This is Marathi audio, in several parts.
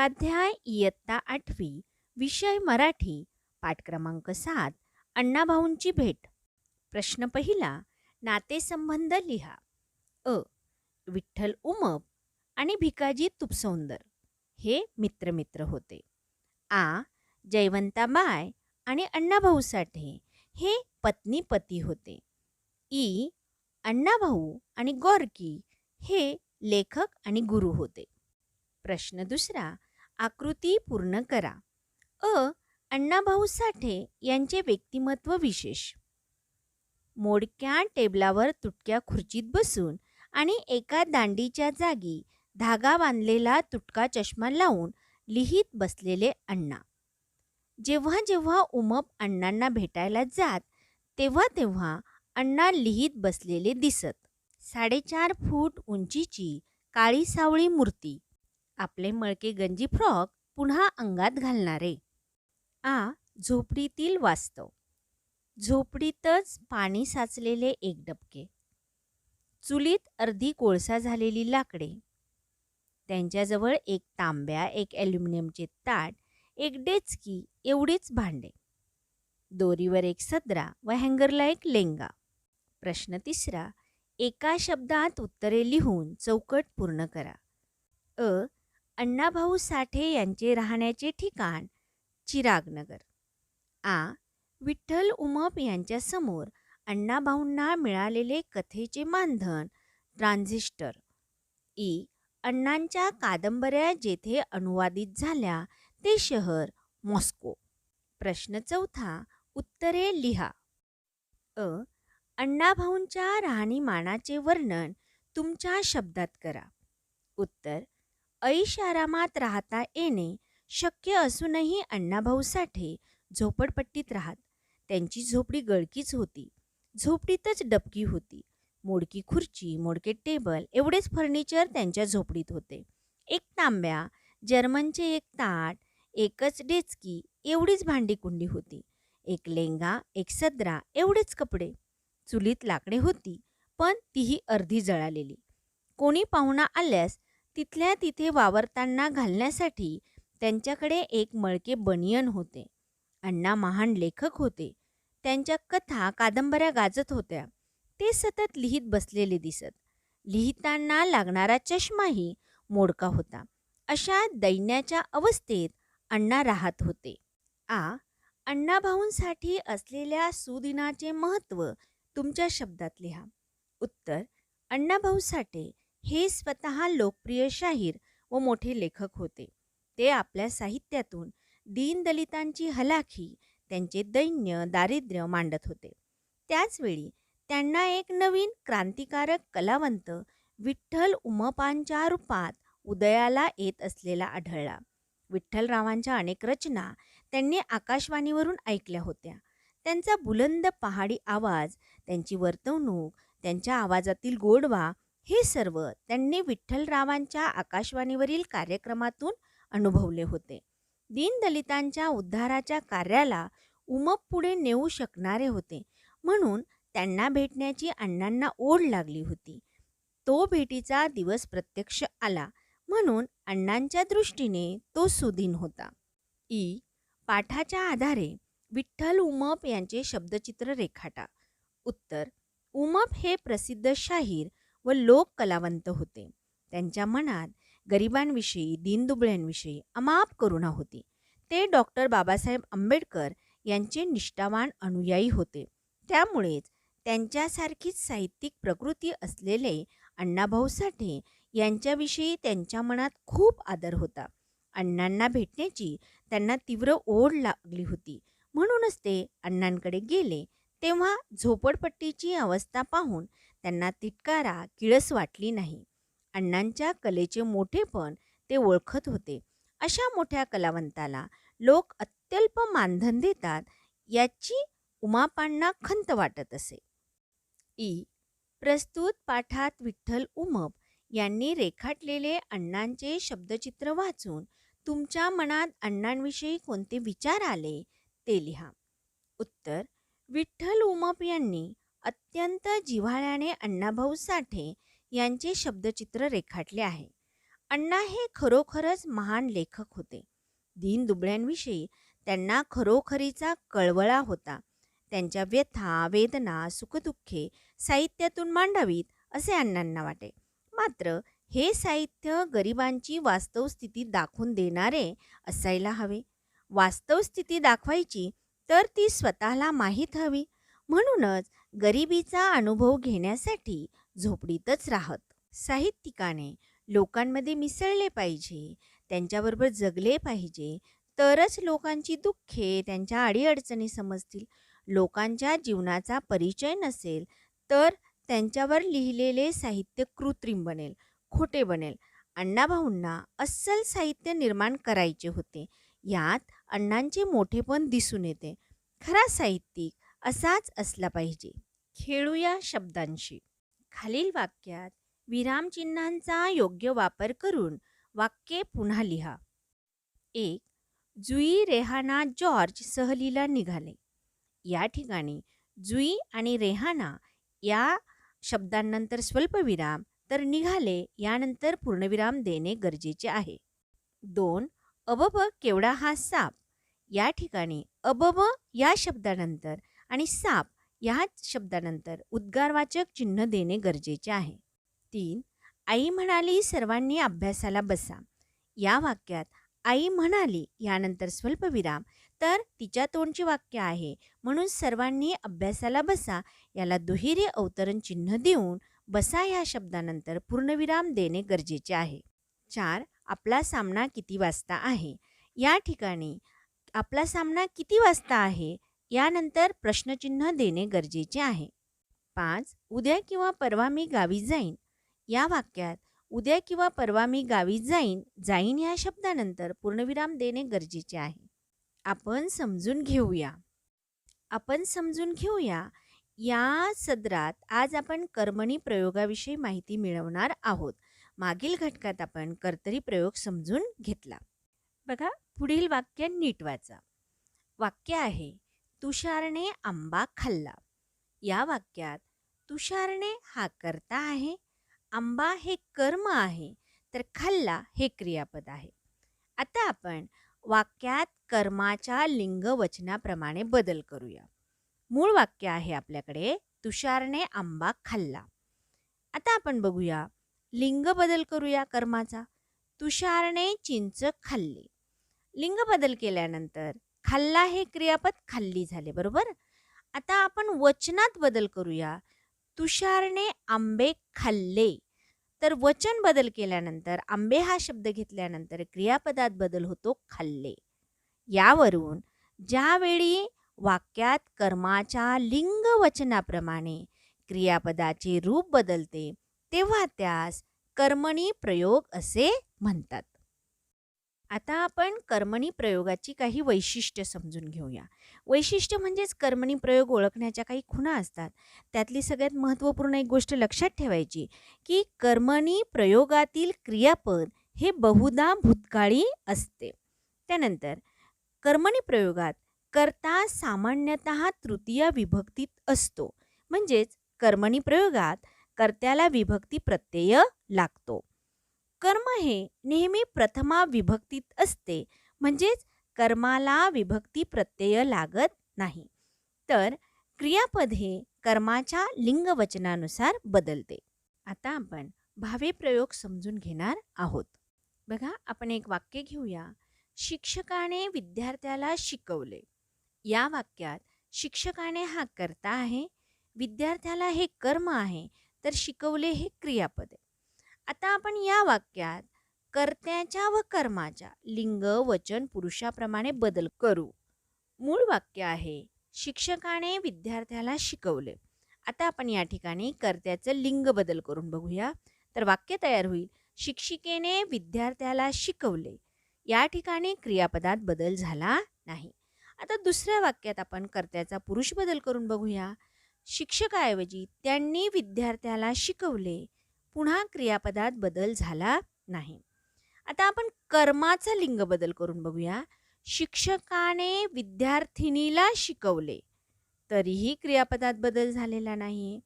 स्वाध्याय इयत्ता आठवी विषय मराठी पाठ क्रमांक सात अण्णाभाऊंची भेट. प्रश्न पहिला नातेसंबंध लिहा. अ. विठ्ठल उमप आणि भिकाजी तुपसौंदर. हे मित्रमित्र होते. आ. जयवंताबाय आणि अण्णाभाऊ साठे हे पत्नी पती होते. ई. अण्णाभाऊ आणि गोरकी हे लेखक आणि गुरु होते. प्रश्न दुसरा आकृती पूर्ण करा. अ. अण्णाभाऊ साठे यांचे व्यक्तिमत्व विशेष. मोडक्या टेबलावर तुटक्या खुर्चीत बसून आणि एका दांडीच्या जागी धागा बांधलेला तुटका चष्मा लावून लिहित बसलेले अण्णा. जेव्हा जेव्हा उमप अण्णांना भेटायला जात तेव्हा तेव्हा अण्णा लिहित बसलेले दिसत. साडेचार फूट उंचीची काळी सावळी मूर्ती. आपले मळके गंजी फ्रॉक पुन्हा अंगात घालणारे. आ झोपडीतील वास्तव. झोपडीतच पाणी साचलेले एक डबके. चुलीत अर्धी कोळसा झालेली लाकडे. त्यांच्याजवळ एक तांब्या एक ॲल्युमिनियमचे ताट एक डेचकी एवढीच भांडे. दोरीवर एक सदरा व हँगरला एक लेंगा. प्रश्न तिसरा एका शब्दात उत्तरे लिहून चौकट पूर्ण करा. अ अण्णाभाऊ साठे यांचे राहण्याचे ठिकाण चिरागनगर. आ. विठ्ठल उमप यांच्यासमोर अण्णाभाऊंना मिळालेले कथेचे मानधन ट्रान्झिस्टर. ई. अण्णांच्या कादंबऱ्या जेथे अनुवादित झाल्या ते शहर मॉस्को. प्रश्न चौथा उत्तरे लिहा. अ. अण्णाभाऊंच्या राहणीमानाचे वर्णन तुमच्या शब्दात करा. उत्तर ऐशारामात राहता येणे शक्य असूनही अण्णाभाऊ साठे झोपडपट्टीत राहत. त्यांची झोपडी गळकीच होती. झोपडीतच डबकी होती. मोडकी खुर्ची मोडके टेबल एवढेच फर्निचर त्यांच्या झोपडीत होते. एक तांब्या जर्मनचे एक ताट एकच डेचकी एवढीच भांडीकुंडी होती. एक लेंगा एक सदरा एवढेच कपडे. चुलीत लाकडे होती पण तीही अर्धी जळालेली. कोणी पाहुणा आल्यास तिथल्या तिथे वावरताना घालण्यासाठी त्यांच्याकडे एक मळके बनियन होते. अण्णा महान लेखक होते. त्यांच्या कथा कादंबऱ्या गाजत होत्या. ते सतत लिहित बसलेले दिसत. लिहिताना लागणारा चष्माही मोडका होता. अशा दैन्याच्या अवस्थेत अण्णा राहत होते. आ अण्णाभाऊंसाठी असलेल्या सुदिनाचे महत्त्व तुमच्या शब्दात लिहा. उत्तर अण्णाभाऊ साठे हे स्वतः लोकप्रिय शाहीर व मोठे लेखक होते. ते आपल्या साहित्यातून दीनदलितांची हलाखी त्यांचे दैन्य दारिद्र्य मांडत होते. त्याचवेळी त्यांना एक नवीन क्रांतिकारक कलावंत विठ्ठल उमपांच्या रूपात उदयाला येत असलेला आढळला. विठ्ठलरावांच्या अनेक रचना त्यांनी आकाशवाणीवरून ऐकल्या होत्या. त्यांचा बुलंद पहाडी आवाज त्यांची वर्तवणूक त्यांच्या आवाजातील गोडवा हे सर्व त्यांनी विठ्ठलरावांच्या आकाशवाणीवरील कार्यक्रमातून अनुभवले होते. दीनदलितांच्या उद्धाराच्या कार्याला उमप पुढे नेऊ शकणारे होते. म्हणून त्यांना भेटण्याची अण्णांना ओढ लागली होती. तो भेटीचा दिवस प्रत्यक्ष आला. म्हणून अण्णांच्या दृष्टीने तो सुदीन होता. ई. पाठाच्या आधारे विठ्ठल उमप यांचे शब्दचित्र रेखाटा. उत्तर. उमप हे प्रसिद्ध शाहीर व लोक कलावंत होते. त्यांच्या मनात गरिबांविषयी दीनदुबळ्यांविषयी अमाप करुणा होती. ते डॉक्टर बाबासाहेब आंबेडकर यांचे निष्ठावान अनुयायी होते. त्यामुळेच त्यांच्यासारखीच साहित्यिक प्रकृती असलेले अण्णाभाऊ साठे यांच्याविषयी त्यांच्या मनात खूप आदर होता. अण्णांना भेटण्याची त्यांना तीव्र ओढ लागली होती. म्हणूनच ते अण्णांकडे गेले तेव्हा झोपडपट्टीची अवस्था पाहून त्यांना तिटकारा किळस वाटली नाही. अण्णांच्या कलेचे मोठेपण ते ओळखत होते. अशा मोठ्या कलावंताला लोक अत्यल्प मानधन देतात याची उमापांना खंत वाटत असे. ई. प्रस्तुत पाठात विठ्ठल उमप यांनी रेखाटलेले अण्णांचे शब्दचित्र वाचून तुमच्या मनात अण्णांविषयी कोणते विचार आले ते लिहा. उत्तर विठ्ठल उमप यांनी अत्यंत जिव्हाळ्याने अण्णाभाऊ साठे यांचे शब्दचित्र रेखाटले आहे. अण्णा हे खरोखरच महान लेखक होते. दीनदुबळ्यांविषयी त्यांना खरोखरीचा कळवळा होता. त्यांच्या व्यथा वेदना सुखदुःखे साहित्यातून मांडावीत असे अण्णांना वाटे. मात्र हे साहित्य गरिबांची वास्तव स्थिती दाखवून देणारे असायला हवे. वास्तव स्थिती दाखवायची तर ती स्वतःला माहीत हवी. म्हणूनच गरिबीचा अनुभव घेण्यासाठी झोपडीतच राहत. साहित्यिकाने लोकांमध्ये मिसळले पाहिजे त्यांच्याबरोबर जगले पाहिजे तरच लोकांची दुःखे त्यांच्या अडीअडचणी समजतील. लोकांच्या जीवनाचा परिचय नसेल तर त्यांच्यावर लिहिलेले साहित्य कृत्रिम बनेल खोटे बनेल. अण्णाभाऊंना अस्सल साहित्य निर्माण करायचे होते. यात अण्णांचे मोठेपण दिसून येते. खरा साहित्यिक असाच असला पाहिजे. खेळूया शब्दांशी. खालील वाक्यात विरामचिन्हांचा योग्य वापर करून वाक्ये पुन्हा लिहा. एक जुई रेहाना जॉर्ज सहलीला निघाले. या ठिकाणी जुई आणि रेहाना या शब्दांनंतर स्वल्पविराम तर निघाले यानंतर पूर्णविराम देणे गरजेचे आहे. दोन अबब केवढा हा साप? या ठिकाणी अबब या शब्दानंतर आणि साप ह्याच शब्दानंतर उद्गारवाचक चिन्ह देणे गरजेचे आहे. तीन आई म्हणाली सर्वांनी अभ्यासाला बसा. या वाक्यात आई म्हणाली यानंतर स्वल्पविराम तर तिच्या तोंडचे वाक्य आहे म्हणून सर्वांनी अभ्यासाला बसा याला दुहेरी अवतरण चिन्ह देऊन बसा ह्या शब्दानंतर पूर्णविराम देणे गरजेचे आहे. चार आपला सामना किती वाजता आहे? या ठिकाणी आपला सामना किती वाजता आहे? यानंतर प्रश्नचिन्ह देणे गरजेचे आहे. पाच उद्या किंवा परवा मी गावी जाईन. या वाक्यात उद्या किंवा परवा मी गावी जाईन जाईन या शब्दानंतर पूर्णविराम देणे गरजेचे आहे. आपण समजून घेऊया. आपण समजून घेऊया. या सदरात आज आपण कर्मणी प्रयोगाविषयी माहिती मिळवणार आहोत. मागील घटकात आपण कर्तरी प्रयोग समजून घेतला. बघा पुढील वाक्य नीट वाचा. वाक्य आहे तुषारने आंबा खाल्ला. या वाक्यात तुषारने हा करता आहे आंबा हे कर्म आहे तर खाल्ला हे क्रियापद आहे. आता आपण वाक्यात कर्माच्या लिंग वचनाप्रमाणे बदल करूया. मूळ वाक्य आहे आपल्याकडे तुषारने आंबा खाल्ला. आता आपण बघूया लिंग बदल करूया कर्माचा. तुषारने चिंच खाल्ली. लिंग बदल केल्यानंतर खाल्ला हे क्रियापद खाल्ली झाले बरोबर? आता आपण वचनात बदल करूया. तुषारने आंबे खाल्ले. तर वचन बदल केल्यानंतर आंबे हा शब्द घेतल्यानंतर क्रियापदात बदल होतो खाल्ले. यावरून ज्यावेळी वाक्यात कर्माच्या लिंग वचनाप्रमाणे क्रियापदाचे रूप बदलते तेव्हा त्यास कर्मणी प्रयोग असे म्हणतात. आता आपण कर्मणी प्रयोगाची काही वैशिष्ट्य समजून घेऊया. वैशिष्ट्य म्हणजेच कर्मणी प्रयोग ओळखण्याच्या काही खुणा असतात. त्यातली सगळ्यात महत्त्वपूर्ण एक गोष्ट लक्षात ठेवायची की कर्मणी प्रयोगातील क्रियापद हे बहुधा भूतकाळी असते. त्यानंतर कर्मणी प्रयोगात कर्ता सामान्यतः तृतीय विभक्तीत असतो. म्हणजेच कर्मणी प्रयोगात कर्त्याला विभक्ती प्रत्यय लागतो. कर्म हे नेहमी प्रथमा विभक्तीत असते म्हणजेच कर्माला विभक्ती प्रत्यय लागत नाही. तर क्रियापद हे कर्माच्या लिंगवचनानुसार बदलते. आता आपण भावे प्रयोग समजून घेणार आहोत. बघा आपण एक वाक्य घेऊया. शिक्षकाने विद्यार्थ्याला शिकवले. या वाक्यात शिक्षकाने हा कर्ता आहे विद्यार्थ्याला हे कर्म आहे तर शिकवले हे क्रियापद आहे. आता आपण या वाक्यात कर्त्याच्या व कर्माच्या लिंग वचन पुरुषाप्रमाणे बदल करू. मूळ वाक्य आहे शिक्षकाने विद्यार्थ्याला शिकवले. आता आपण या ठिकाणी कर्त्याचं लिंग बदल करून बघूया. तर वाक्य तयार होईल शिक्षिकेने विद्यार्थ्याला शिकवले. या ठिकाणी क्रियापदात बदल झाला नाही. आता दुसऱ्या वाक्यात आपण कर्त्याचा पुरुष बदल करून बघूया. शिक्षकाऐवजी त्यांनी विद्यार्थ्याला शिकवले. पुन्हा क्रियापदात बदल झाला नाही. आता आपण कर्माचा लिंग बदल करून बघूया. शिक्षकाने विद्यार्थिनीला शिकवले तरीही क्रियापदात बदल झालेला नाही.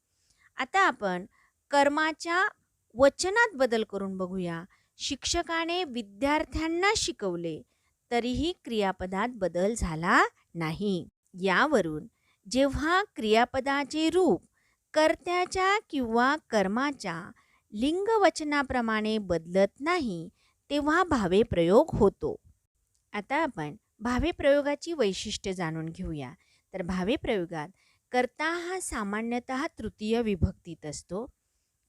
आता आपण कर्माच्या वचनात बदल करून बघूया. शिक्षकाने विद्यार्थ्यांना शिकवले तरीही क्रियापदात बदल झाला नाही. यावरून जेव्हा क्रियापदाचे रूप कर्त्याच्या किंवा कर्माच्या लिंगवचनाप्रमाणे बदलत नाही तेव्हा भावे प्रयोग होतो. आता आपण भावे प्रयोगाची वैशिष्ट्य जाणून घेऊया. तर भावे प्रयोगात कर्ता हा सामान्यतः तृतीय विभक्तीत असतो.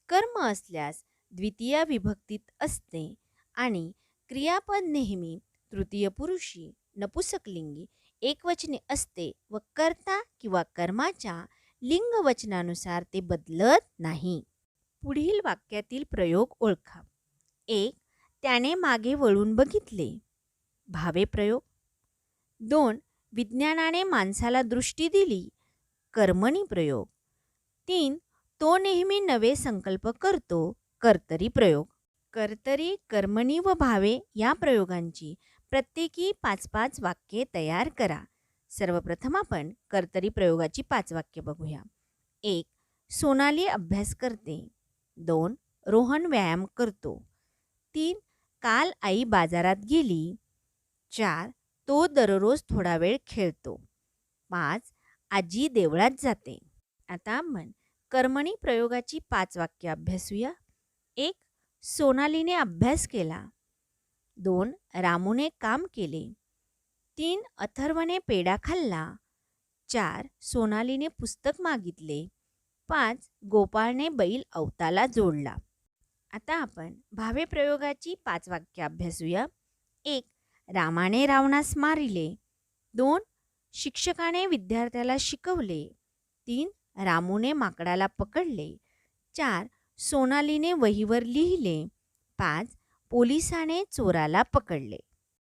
कर्म असल्यास द्वितीय विभक्तीत असते आणि क्रियापद नेहमी तृतीय पुरुषी नपुसकलिंगी एकवचने असते व कर्ता किंवा कर्माच्या लिंगवचनानुसार ते बदलत नाही. पुढील वाक्यातील प्रयोग ओळखा. एक त्याने मागे वळून बघितले. भावे प्रयोग. दोन विज्ञानाने माणसाला दृष्टी दिली. कर्मणी प्रयोग. तीन तो नेहमी नवे संकल्प करतो. कर्तरी प्रयोग. कर्तरी कर्मणी व भावे या प्रयोगांची प्रत्येकी पाच पाच वाक्ये तयार करा. सर्वप्रथम आपण कर्तरी प्रयोगाची पाच वाक्य बघूया. एक सोनाली अभ्यास करते. दोन रोहन व्यायाम करतो. तीन काल आई बाजारात गेली. चार तो दररोज थोडा वेळ खेळतो. पाच आजी देवळात जाते. आता आपण कर्मणी प्रयोगाची पाच वाक्य अभ्यासूया. एक सोनालीने अभ्यास केला. दोन रामूने काम केले. तीन अथर्वने पेढा खाल्ला. चार सोनालीने पुस्तक मागितले. पाच गोपाळने बैल अवताला जोडला. आता आपण भावे प्रयोगाची पाच वाक्य अभ्यासूया. एक रामाने रावणास मारिले. दोन शिक्षकाने विद्यार्थ्याला शिकवले. तीन रामूने माकडाला पकडले. चार सोनालीने वहीवर लिहिले. पाच पोलिसाने चोराला पकडले.